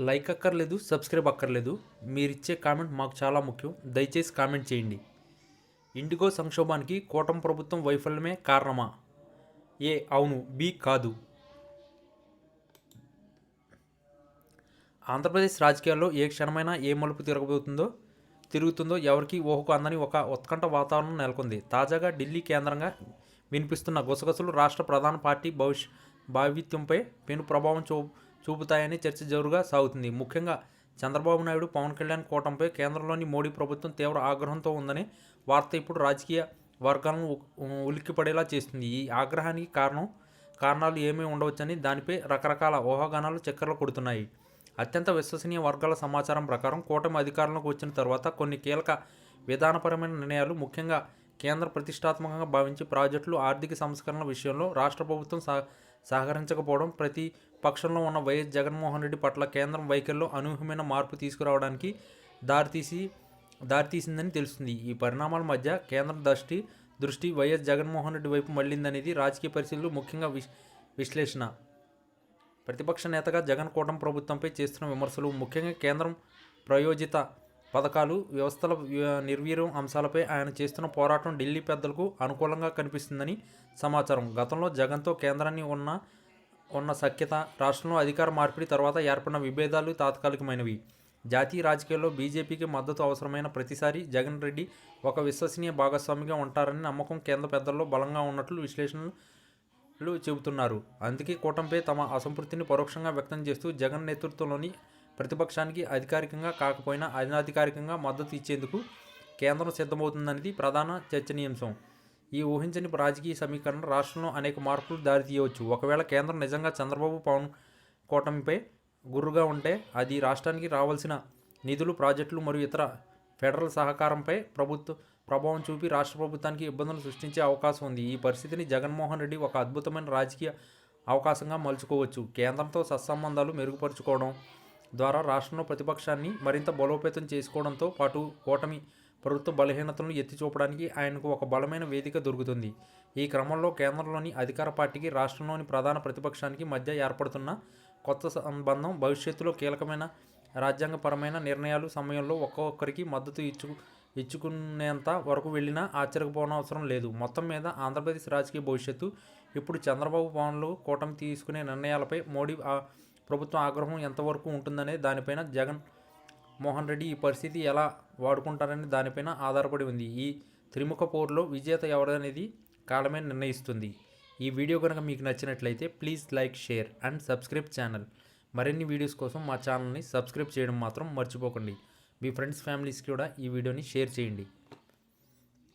Like అక్కర్లేదు subscribe అక్కర్లేదు. మీరిచ్చే కామెంట్ మాకు చాలా ముఖ్యం. దయచేసి కామెంట్ చేయండి. ఇండిగో సంక్షోభానికి కూటమి ప్రభుత్వం వైఫల్యమే కారణమా? ఏ అవును. బి కాదు. ఆంధ్రప్రదేశ్ రాజకీయాల్లో ఏ క్షణమైనా ఏ మలుపు తిరగబోతుందో తిరుగుతుందో ఎవరికి ఊహకు అందని ఒక ఉత్కంఠ వాతావరణం నెలకొంది. తాజాగా ఢిల్లీ కేంద్రంగా వినిపిస్తున్న గుసగుసలు రాష్ట్ర ప్రధాన పార్టీ భవిష్య భావిత్యంపై పెను ప్రభావం చూ చూపుతాయని చర్చ జోరుగా సాగుతుంది. ముఖ్యంగా చంద్రబాబు నాయుడు పవన్ కళ్యాణ్ కూటమిపై కేంద్రంలోని మోడీ ప్రభుత్వం తీవ్ర ఆగ్రహంతో ఉందని వార్త ఇప్పుడు రాజకీయ వర్గాలను ఉలిక్కిపడేలా చేస్తుంది. ఈ ఆగ్రహానికి కారణం కారణాలు ఏమీ ఉండవచ్చని దానిపై రకరకాల ఊహాగానాలు చక్కర్లు కొడుతున్నాయి. అత్యంత విశ్వసనీయ వర్గాల సమాచారం ప్రకారం కూటమి అధికారంలోకి వచ్చిన తర్వాత కొన్ని కీలక విధానపరమైన నిర్ణయాలు ముఖ్యంగా కేంద్ర ప్రతిష్టాత్మకంగా భావించి ప్రాజెక్టులు ఆర్థిక సంస్కరణల విషయంలో రాష్ట్ర ప్రభుత్వం సహ సహకరించకపోవడం ప్రతి పక్షంలో ఉన్న వైఎస్ జగన్మోహన్ రెడ్డి పట్ల కేంద్రం వైఖరిలో అనూహ్యమైన మార్పు తీసుకురావడానికి దారితీసి దారితీసిందని తెలుస్తుంది. ఈ పరిణామాల మధ్య కేంద్ర దృష్టి దృష్టి వైఎస్ జగన్మోహన్ రెడ్డి వైపు మళ్ళిందనేది రాజకీయ పరిశీలనలు ముఖ్యంగా విశ్ విశ్లేషణ. ప్రతిపక్ష నేతగా జగన్ కూటమి ప్రభుత్వంపై చేస్తున్న విమర్శలు ముఖ్యంగా కేంద్రం ప్రయోజిత పథకాలు వ్యవస్థల వ్య- నిర్వీర్యం అంశాలపై ఆయన చేస్తున్న పోరాటం ఢిల్లీ పెద్దలకు అనుకూలంగా కనిపిస్తుందని సమాచారం. గతంలో జగన్తో కేంద్రాన్ని ఉన్న ఉన్న సఖ్యత రాష్ట్రంలో అధికార మార్పిడి తర్వాత ఏర్పడిన విభేదాలు తాత్కాలికమైనవి. జాతీయ రాజకీయాల్లో బీజేపీకి మద్దతు అవసరమైన ప్రతిసారి జగన్ రెడ్డి ఒక విశ్వసనీయ భాగస్వామిగా ఉంటారని నమ్మకం కేంద్ర పెద్దల్లో బలంగా ఉన్నట్లు విశ్లేషణలు చెబుతున్నారు. అందుకే కూటమిపై తమ అసంతృప్తిని పరోక్షంగా వ్యక్తం చేస్తూ జగన్ నేతృత్వంలోని ప్రతిపక్షానికి అధికారికంగా కాకపోయినా అనధికారికంగా మద్దతు ఇచ్చేందుకు కేంద్రం సిద్ధమవుతుందనేది ప్రధాన చర్చనీయాంశం. ఈ ఊహించని రాజకీయ సమీకరణ రాష్ట్రంలో అనేక మార్పులు దారితీయవచ్చు. ఒకవేళ కేంద్రం నిజంగా చంద్రబాబు పవన్ కూటమిపై గుర్రుగా ఉంటే అది రాష్ట్రానికి రావాల్సిన నిధులు ప్రాజెక్టులు మరియు ఇతర ఫెడరల్ సహకారంపై ప్రభుత్వ ప్రభావం చూపి రాష్ట్ర ప్రభుత్వానికి ఇబ్బందులు సృష్టించే అవకాశం ఉంది. ఈ పరిస్థితిని జగన్మోహన్ రెడ్డి ఒక అద్భుతమైన రాజకీయ అవకాశంగా మలుచుకోవచ్చు. కేంద్రంతో సత్సంబంధాలు మెరుగుపరుచుకోవడం ద్వారా రాష్ట్రంలో ప్రతిపక్షాన్ని మరింత బలోపేతం చేసుకోవడంతో పాటు కూటమి ప్రభుత్వ బలహీనతలను ఎత్తి చూపడానికి ఆయనకు ఒక బలమైన వేదిక దొరుకుతుంది. ఈ క్రమంలో కేంద్రంలోని అధికార పార్టీకి రాష్ట్రంలోని ప్రధాన ప్రతిపక్షానికి మధ్య ఏర్పడుతున్న కొత్త సంబంధం భవిష్యత్తులో కీలకమైన రాజ్యాంగపరమైన నిర్ణయాలు సమయంలో ఒక్కొక్కరికి మద్దతు ఇచ్చు ఇచ్చుకునేంత వరకు వెళ్ళినా ఆశ్చర్యపోనవసరం లేదు. మొత్తం మీద ఆంధ్రప్రదేశ్ రాజకీయ భవిష్యత్తు ఇప్పుడు చంద్రబాబు పవన్లు కూటమి తీసుకునే నిర్ణయాలపై మోడీ ప్రభుత్వం ఆగ్రహం ఎంతవరకు ఉంటుందనే దానిపైన జగన్ మోహన్ రెడ్డి ఈ పరిస్థితి ఎలా వాడుకుంటారనే దానిపైన ఆధారపడి ఉంది. ఈ త్రిముఖ పోరులో విజేత ఎవరనేది కాలమే నిర్ణయిస్తుంది. ఈ వీడియో కనుక మీకు నచ్చినట్లయితే please like share and subscribe channel. మరిన్ని వీడియోస్ కోసం మా ఛానల్ని సబ్స్క్రైబ్ చేయడం మాత్రం మర్చిపోకండి. మీ ఫ్రెండ్స్ ఫ్యామిలీస్కి కూడా ఈ వీడియోని షేర్ చేయండి.